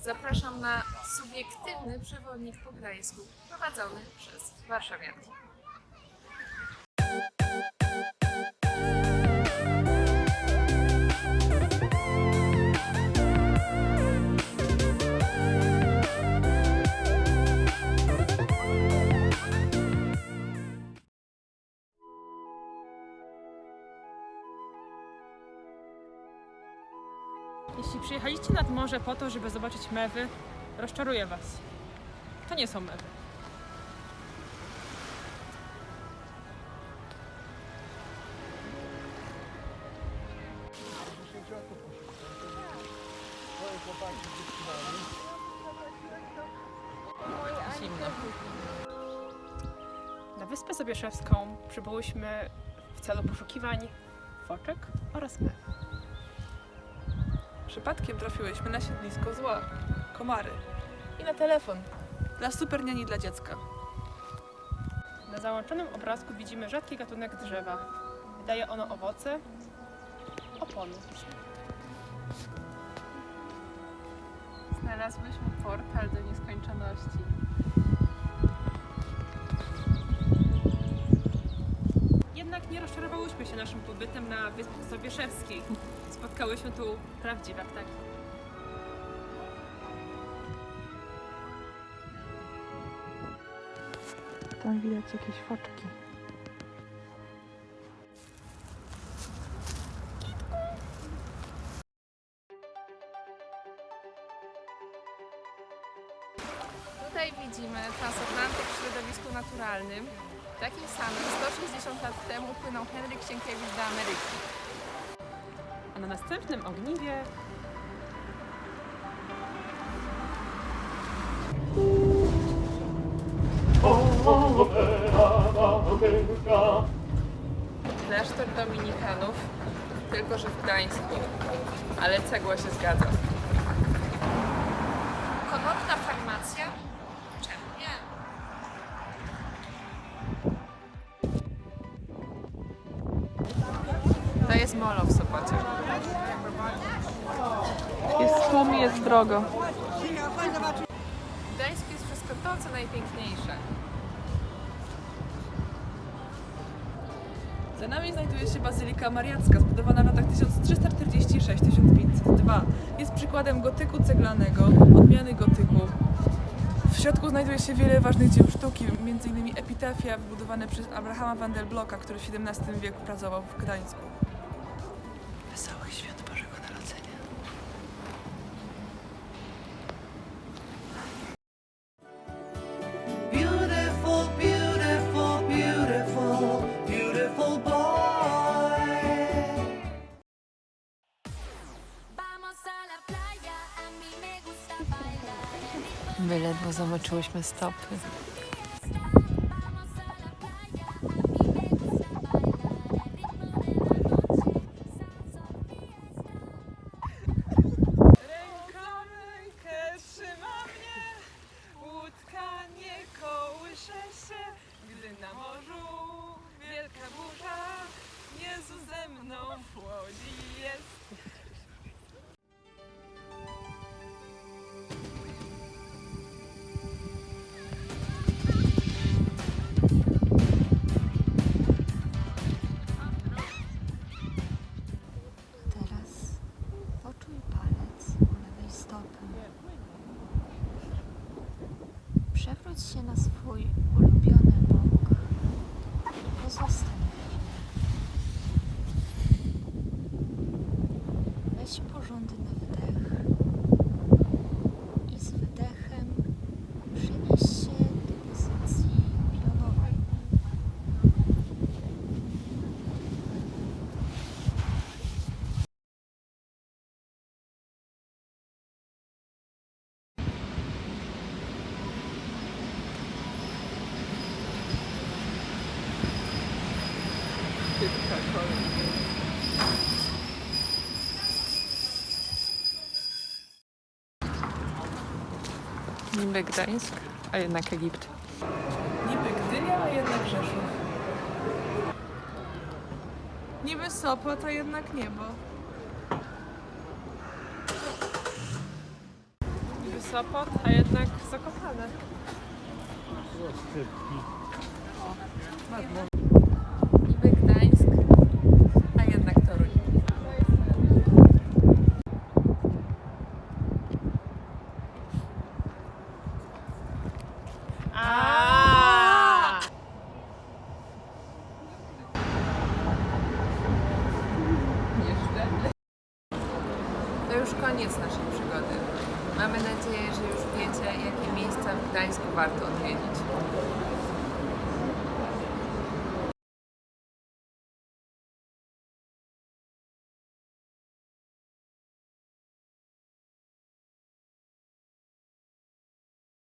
zapraszam na subiektywny przewodnik po Gdańsku prowadzony przez warszawianki. Jeśli przyjechaliście nad morze po to, żeby zobaczyć mewy, rozczaruję Was. To nie są mewy. Zimno. Na Wyspę Zobieszewską przybyłyśmy w celu poszukiwań foczek oraz mew. Przypadkiem trafiłyśmy na siedlisko zła, komary I na telefon. dla superniani dla dziecka. Na załączonym obrazku widzimy rzadki gatunek drzewa. Daje ono owoce oponu. Znalazłyśmy portal do nieskończoności. Jednak nie rozczarowałyśmy się naszym pobytem na Wyspie Sobieszewskiej. Spotkałyśmy tu prawdziwe ptaki. Tam widać jakieś foczki. Tutaj widzimy transatlantyk w środowisku naturalnym. Takim samym 160 lat temu płynął Henryk Sienkiewicz do Ameryki. Na następnym ogniwie Klasztor Dominikanów, tylko że w Gdańsku. Ale cegła się zgadza. Konopna farmacja? Jest molo w Sopocie. Jest tłum, jest drogo. W Gdańsku jest wszystko to, co najpiękniejsze. Za nami znajduje się Bazylika Mariacka, zbudowana w latach 1346-1502. Jest przykładem gotyku ceglanego, odmiany gotyku. W środku znajduje się wiele ważnych dzieł sztuki, m.in. epitafia wybudowane przez Abrahama van der Blocka, który w XVII wieku pracował w Gdańsku. Kołysze się, gdy na morzu wielka burza, Jezu ze mną w łodzi jest. Się na swój Niby Gdańsk, a jednak Egipt. Niby Gdynia, a jednak Rzeszów. Niby Sopot, a jednak niebo. Sopot, a jednak Zakopane. Niby Gdańsk, a jednak Toruń. A. To już koniec naszej przygody. Mamy nadzieję, że już wiecie, jakie miejsca w Gdańsku warto odwiedzić.